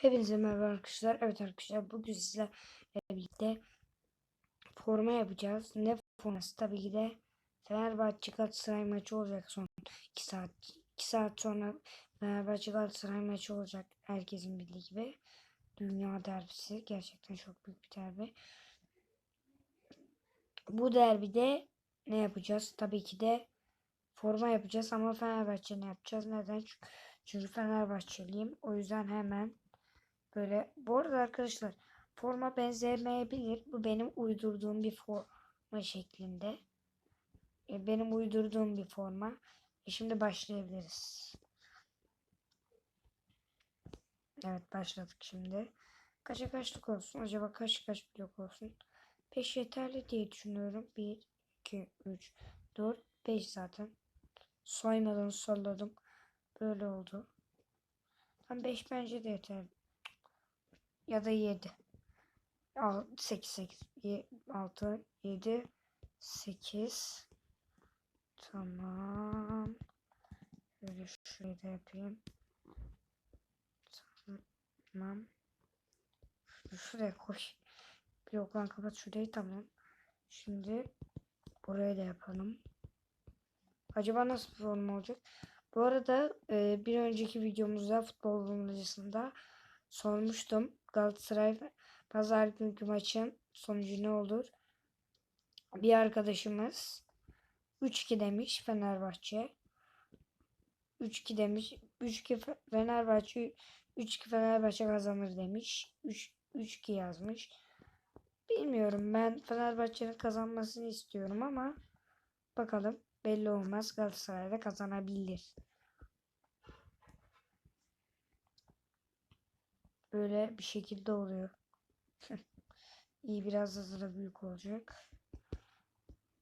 Hepinize merhaba arkadaşlar. Evet arkadaşlar bugün sizlerle birlikte forma yapacağız. Ne forması? Tabii ki de Fenerbahçe Galatasaray maçı olacak son 2 saat. 2 saat sonra Fenerbahçe Galatasaray maçı olacak. Herkesin bildiği gibi. Dünya derbisi. Gerçekten çok büyük bir derbi. Bu derbide ne yapacağız? Tabii ki de forma yapacağız ama Fenerbahçe ne yapacağız? Neden? Çünkü Fenerbahçeliyim. O yüzden hemen Böyle. Bu arada arkadaşlar forma benzemeyebilir. Bu benim uydurduğum bir forma şeklinde. E, benim uydurduğum bir forma. E, şimdi başlayabiliriz. Evet başladık şimdi. Kaça kaçlık olsun? Acaba kaç kaç blok olsun? 5 yeterli diye düşünüyorum. 1, 2, 3, 4, 5 zaten. Soymadan solladım. Böyle oldu. Tam 5 bence de yeterli ya da 7. 8 8 6 7 8 Tamam. Böyle şurayı da yapayım. Tamam. Şuraya koş. Bloklan kapat şurayı tamam. Şimdi buraya da yapalım. Acaba nasıl bir form olacak? Bu arada bir önceki videomuzda futbol bulmacasında sormuştum. Galatasaray pazar günkü maçın sonucu ne olur? Bir arkadaşımız 3-2 demiş Fenerbahçe. 3-2 demiş. 3-2 Fenerbahçe 3-2 Fenerbahçe kazanır demiş. 3-2 yazmış. Bilmiyorum ben Fenerbahçe'nin kazanmasını istiyorum ama bakalım belli olmaz Galatasaray'da kazanabilir. Böyle bir şekilde oluyor. İyi biraz da büyük olacak.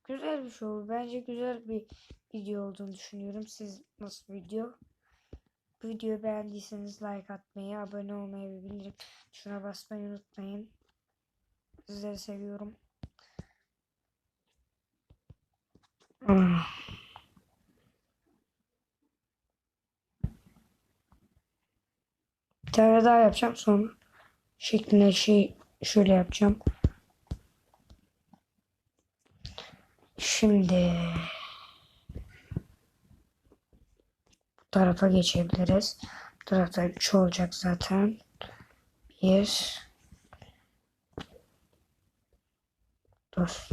Güzel bir şey oldu. Bence güzel bir video olduğunu düşünüyorum. Siz nasıl video? Bu videoyu beğendiyseniz like atmayı, abone olmayı ve bildirim tuşuna basmayı unutmayın. Sizleri seviyorum. Ah. Tane daha yapacağım sonra şeklinde şey şöyle yapacağım. Şimdi bu tarafa geçebiliriz. Bu tarafta 3 olacak zaten. 1 Dur.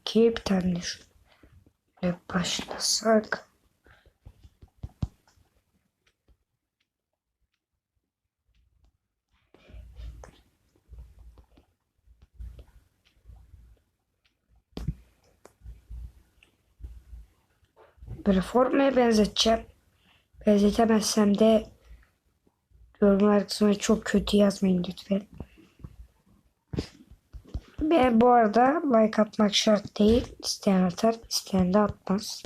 İki bir tane şu ve başlasak. Böyle formaya benzeteceğim. Benzetemezsem de yorumlar kısmına çok kötü yazmayın lütfen. Ve bu arada like atmak şart değil. İsteyen atar, isteyen de atmaz.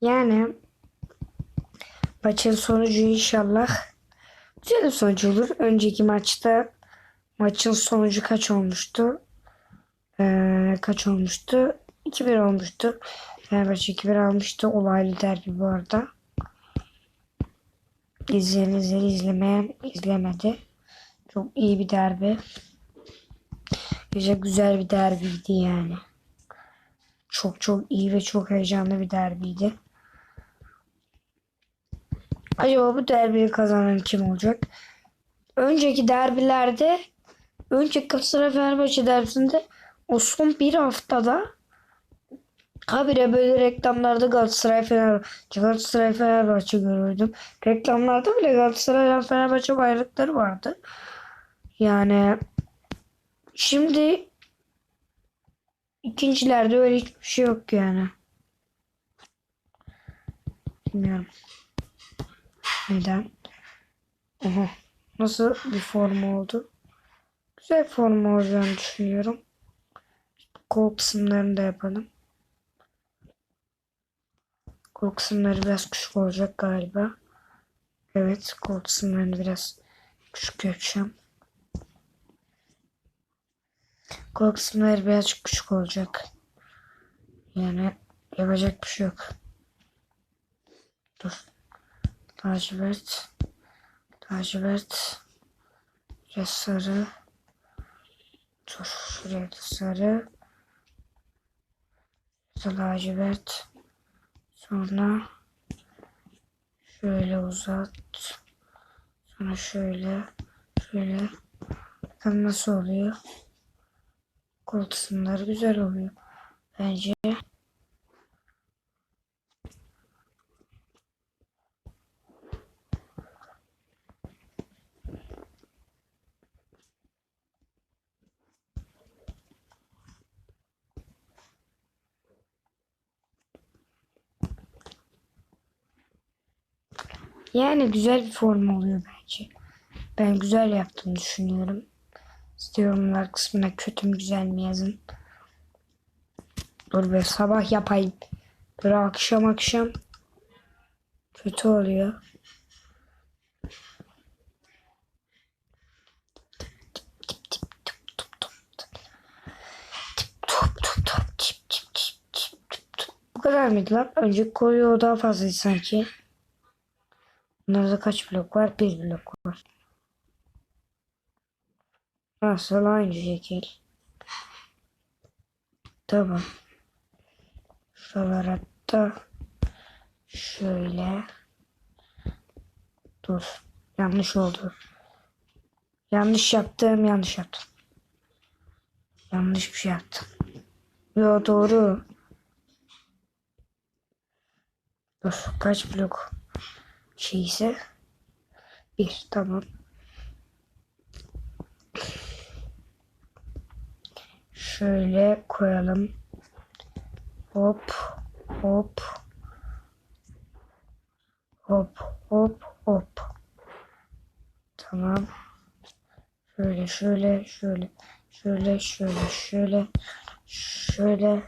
Yani maçın sonucu inşallah güzel bir sonuç olur. Önceki maçta maçın sonucu kaç olmuştu? Ee, kaç olmuştu? 2-1 olmuştu. Fenerbahçe 2-1 almıştı. Olaylı derbi bu arada. İzleyenizleri izlemeyen izlemedi. Çok iyi bir derbi. Güzel güzel bir derbiydi yani. Çok çok iyi ve çok heyecanlı bir derbiydi. Acaba bu derbiyi kazanan kim olacak? Önceki derbilerde önceki Galatasaray Fenerbahçe derbisinde o son bir haftada habire böyle reklamlarda Galatasaray Fenerbahçe Galatasaray Fenerbahçe görürdüm. Reklamlarda bile Galatasaray Fenerbahçe bayrakları vardı. Yani Şimdi ikincilerde öyle hiçbir şey yok yani. Bilmiyorum. Neden? Aha. Nasıl bir form oldu? Güzel form olacağını düşünüyorum. Kol kısımlarını da yapalım. Kol kısımları biraz küçük olacak galiba. Evet, kol kısımlarını biraz küçük yapacağım. Kol kısımları biraz küçük olacak. Yani yapacak bir şey yok. Dur. Lacivert. Lacivert. Biraz sarı. Dur. Şuraya da sarı. Burada lacivert. Sonra şöyle uzat. Sonra şöyle. Şöyle. Bakın nasıl oluyor. Kol güzel oluyor. Bence. Yani güzel bir form oluyor bence. Ben güzel yaptığımı düşünüyorum. Siz yorumlar kısmına kötü mü güzel mi yazın. Dur be sabah yapayım. Böyle akşam akşam kötü oluyor. Bu kadar mıydı lan? Önceki koyu daha fazlaydı sanki. Bunlarda kaç blok var? Bir blok var. Nasıl aynı şekil. Tamam. Şuralara da şöyle. Dur. Yanlış oldu. Yanlış yaptım. Yanlış yaptım. Yanlış bir şey yaptım. Yo doğru. Dur. Kaç blok? Şey ise bir tamam. Şöyle koyalım. Hop hop hop hop hop. Tamam. Şöyle şöyle şöyle şöyle şöyle şöyle şöyle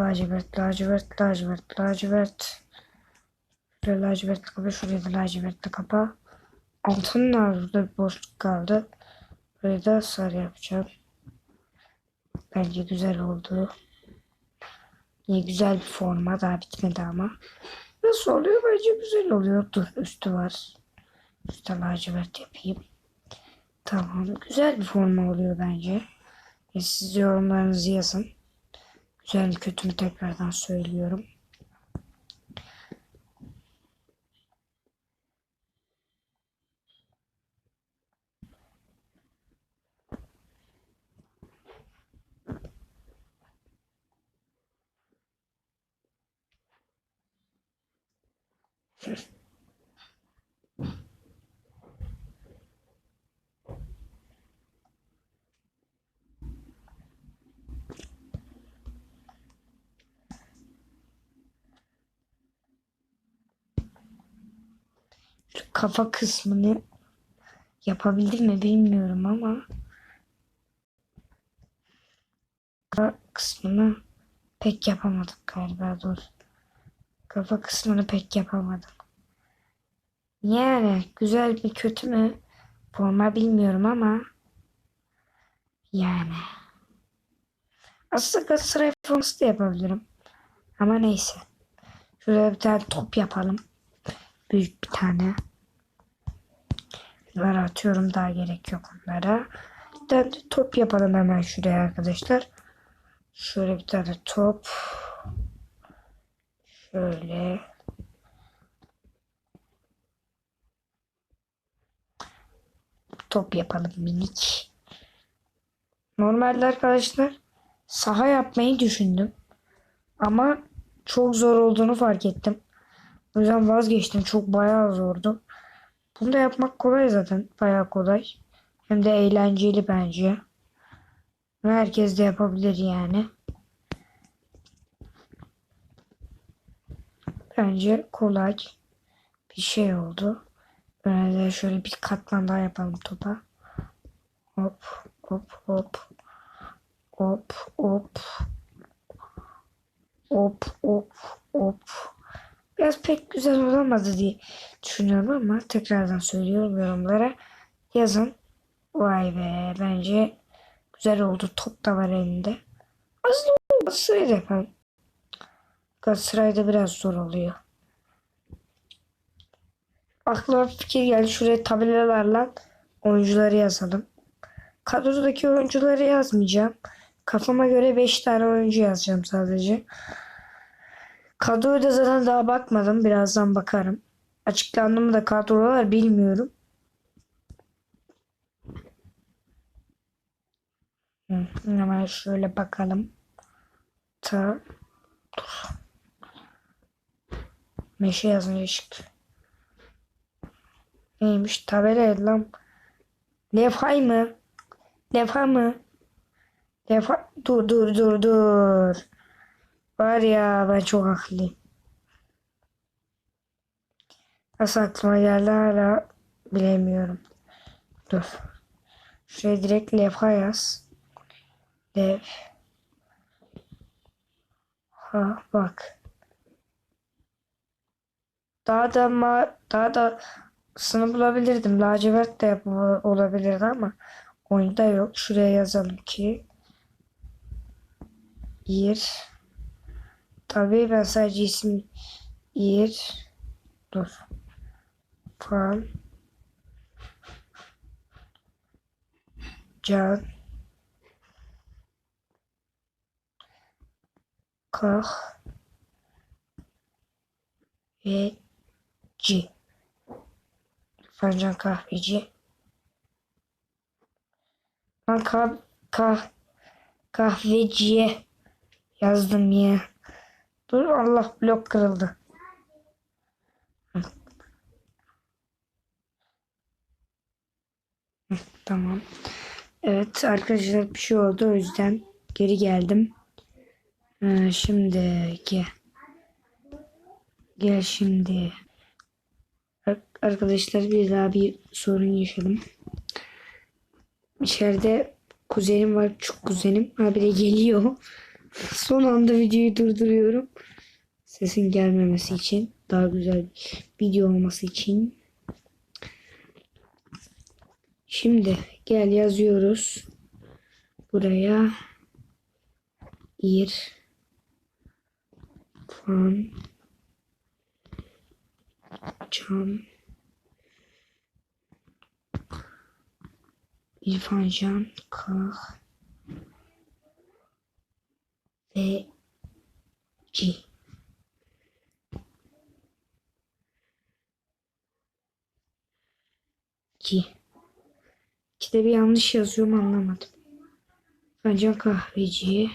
lacivert lacivert lacivert lacivert Şuraya lacivertli kapı, şuraya da lacivertli kapı. Altın burada bir boşluk kaldı. Burayı da sarı yapacağım. Bence güzel oldu. İyi güzel bir forma daha bitmedi ama. Nasıl oluyor? Bence güzel oluyor. Dur üstü var. Üstte lacivert yapayım. Tamam. Güzel bir forma oluyor bence. E siz yorumlarınızı yazın. Güzel kötü mü tekrardan söylüyorum. Kafa kısmını yapabildim mi bilmiyorum ama kafa kısmını pek yapamadım galiba dur. Kafa kısmını pek yapamadım. Yani güzel bir kötü mü forma bilmiyorum ama yani aslında Galatasaray forması da yapabilirim. Ama neyse. Şuraya bir tane top yapalım. Büyük bir tane. Bunları atıyorum daha gerek yok onlara. Bir tane de top yapalım hemen şuraya arkadaşlar. Şöyle bir tane top. Şöyle. Top yapalım minik. Normalde arkadaşlar saha yapmayı düşündüm. Ama çok zor olduğunu fark ettim. O yüzden vazgeçtim. Çok bayağı zordu. Bunu da yapmak kolay zaten. Bayağı kolay. Hem de eğlenceli bence. Herkes de yapabilir yani. Bence kolay bir şey oldu. Öyle şöyle bir katman daha yapalım topa. Hop hop hop. Hop hop. Hop hop hop. Biraz pek güzel olamadı diye düşünüyorum ama tekrardan söylüyorum yorumlara. Yazın. Vay be bence güzel oldu. Top da var elinde. Aslında Galatasaray'da yapalım. Galatasaray'da biraz zor oluyor. Aklıma fikir geldi. Şuraya tabelalarla oyuncuları yazalım. Kadrodaki oyuncuları yazmayacağım. Kafama göre 5 tane oyuncu yazacağım sadece. Kadroya da zaten daha bakmadım. Birazdan bakarım. Açıklandı mı da kadrolar bilmiyorum. Hemen şöyle bakalım. Ta dur. Meşe yazınca çıktı. Neymiş? Tabela lan. Levhay mı? Levha mı? Levha. Dur dur dur dur. Var ya ben çok haklıyım. Nasıl aklıma geldi hala bilemiyorum. Dur. Şuraya direkt levha yaz. Lev. Ha bak. Daha da ma daha da sını bulabilirdim. Lacivert de olabilirdi ama oyunda yok. Şuraya yazalım ki İr. Tabii ben sadece isim İr. Dur. Fan. Can. Kah. Ve C. Fincan kahveci. Ben kah, kah, kahveciye yazdım ya. Dur Allah blok kırıldı. Tamam. Evet arkadaşlar bir şey oldu o yüzden geri geldim. Ee, şimdi gel. Gel şimdi. Ar- Arkadaşlar bir daha bir sorun yaşadım. İçeride kuzenim var. Çok kuzenim. Habire geliyor. Son anda videoyu durduruyorum. Sesin gelmemesi için. Daha güzel video olması için. Şimdi gel yazıyoruz. Buraya ir fan can İrfan Can Kah ve G. G. İkide bir yanlış yazıyorum anlamadım. İrfan Can Kahveci.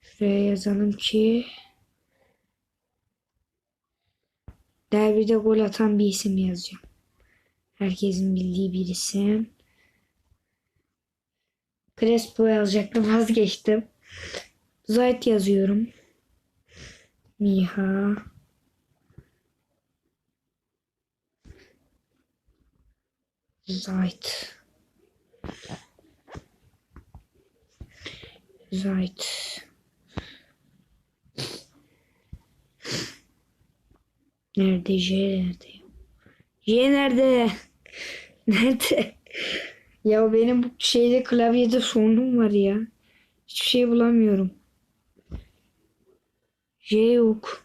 Şuraya yazalım ki derbide gol atan bir isim yazacağım. Herkesin bildiği bir isim. Crespo yazacaktım vazgeçtim. Zayt yazıyorum. Miha. Zayt. Zayt. Nerede? J nerede? J nerede? Nerede? Ya benim bu şeyde klavyede sorunum var ya. Hiçbir şey bulamıyorum. J yok.